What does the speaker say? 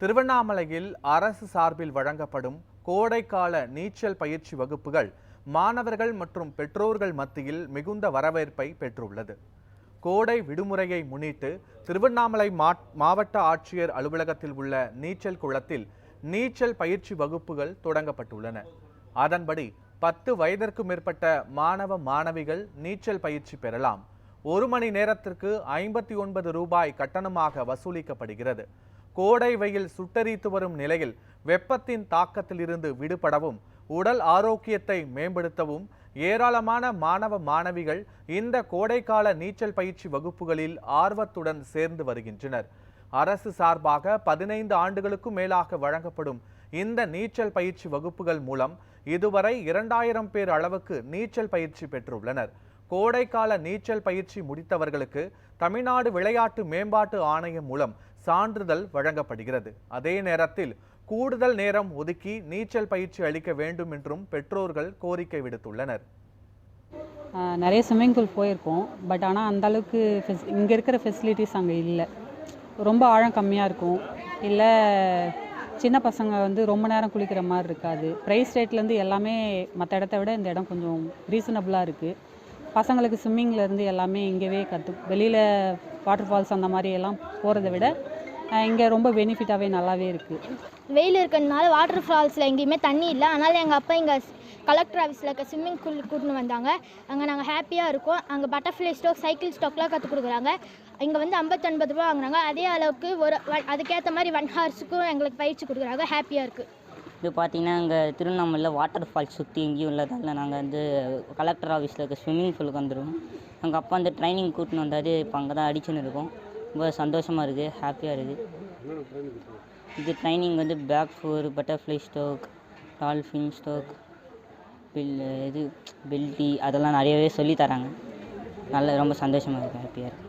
திருவண்ணாமலையில் அரசு சார்பில் வழங்கப்படும் கோடைக்கால நீச்சல் பயிற்சி வகுப்புகள் மாணவர்கள் மற்றும் பெற்றோர்கள் மத்தியில் மிகுந்த வரவேற்பை பெற்றுள்ளது. கோடை விடுமுறையை முன்னிட்டு திருவண்ணாமலை மாவட்ட ஆட்சியர் அலுவலகத்தில் உள்ள நீச்சல் குளத்தில் நீச்சல் பயிற்சி வகுப்புகள் தொடங்கப்பட்டுள்ளன. அதன்படி பத்து வயதிற்கு மேற்பட்ட மாணவ மாணவிகள் நீச்சல் பயிற்சி பெறலாம். ஒரு மணி நேரத்திற்கு ஐம்பத்தி ஒன்பது ரூபாய் கட்டணமாக வசூலிக்கப்படுகிறது. கோடை வெயில் சுட்டரித்து வரும் நிலையில் வெப்பத்தின் தாக்கத்திலிருந்து விடுபடவும் உடல் ஆரோக்கியத்தை மேம்படுத்தவும் ஏராளமான மாணவ மாணவிகள் இந்த கோடைக்கால நீச்சல் பயிற்சி வகுப்புகளில் ஆர்வத்துடன் சேர்ந்து வருகின்றனர். அரசு சார்பாக பதினைந்து ஆண்டுகளுக்கும் மேலாக வழங்கப்படும் இந்த நீச்சல் பயிற்சி வகுப்புகள் மூலம் இதுவரை இரண்டாயிரம் பேர் அளவுக்கு நீச்சல் பயிற்சி பெற்றுள்ளனர். கோடைக்கால நீச்சல் பயிற்சி முடித்தவர்களுக்கு தமிழ்நாடு விளையாட்டு மேம்பாட்டு ஆணையம் மூலம் சான்றிதழ் வழங்கப்படுகிறது. அதே நேரத்தில் கூடுதல் நேரம் ஒதுக்கி நீச்சல் பயிற்சி அளிக்க வேண்டும் என்றும் பெற்றோர்கள் கோரிக்கை விடுத்துள்ளனர். நிறைய ஸ்விம்மிங் பூல் போயிருக்கோம். பட் ஆனால் அந்தளவுக்கு ஃபெஸ் இங்கே இருக்கிற ஃபெசிலிட்டிஸ் அங்கே இல்லை. ரொம்ப ஆழம் கம்மியாக இருக்கும். இல்லை சின்ன பசங்க வந்து ரொம்ப நேரம் குளிக்கிற மாதிரி இருக்காது. ப்ரைஸ் ரேட்லேருந்து எல்லாமே மற்ற இடத்த விட இந்த இடம் கொஞ்சம் ரீசனபுளாக இருக்குது பசங்களுக்கு ஸ்விம்மிங்லேருந்து எல்லாமே இங்கேவே கற்று வெளியில் வாட்டர் ஃபால்ஸ் அந்த மாதிரி எல்லாம் போகிறத விட இங்கே ரொம்ப பெனிஃபிட்டாகவே நல்லாவே இருக்குது வெயில் இருக்கிறதுனால வாட்டர் ஃபால்ஸில் எங்கேயுமே தண்ணி இல்லை. அதனால் எங்கள் அப்பா இங்கே கலெக்டர் ஆஃபீஸில் இருக்க ஸ்விம்மிங் பூல் கூட்டின்னு வந்தாங்க. அங்கே நாங்கள் ஹாப்பியாக இருக்கோம். அங்கே பட்டர்ஃப்ளை ஸ்டோக் சைக்கிள் ஸ்டோக்லாம் கற்றுக் கொடுக்குறாங்க. இங்கே வந்து ஐம்பத்தொன்பது ரூபா வாங்குறாங்க. அதே அளவுக்கு ஒரு அதுக்கேற்ற மாதிரி ஒன் ஹவர்ஸுக்கும் எங்களுக்கு பயிற்சி கொடுக்குறாங்க. ஹாப்பியாக இருக்குது இது பார்த்தீங்கன்னா இங்கே திருவண்ணாமலையில் வாட்டர் ஃபால்ஸ் சுற்றி எங்கேயும் இல்லாதால நாங்கள் வந்து கலெக்டர் ஆஃபீஸில் இருக்க ஸ்விம்மிங் பூலுக்கு வந்துடுவோம் எங்கள் அப்பா வந்து ட்ரைனிங் கூட்டின்னு வந்தார். இப்போ அங்கே தான் அடிச்சுன்னு இருக்கோம். ரொம்ப சந்தோஷமாக இருக்குது ஹாப்பியாக இருக்குது இது ட்ரைனிங் வந்து back four butterfly stroke dolphin stroke bill இது பில்டி அதெல்லாம் நிறையவே சொல்லித் தராங்க. நல்ல ரொம்ப சந்தோஷமாக இருக்குது ஹாப்பியாக இருக்குது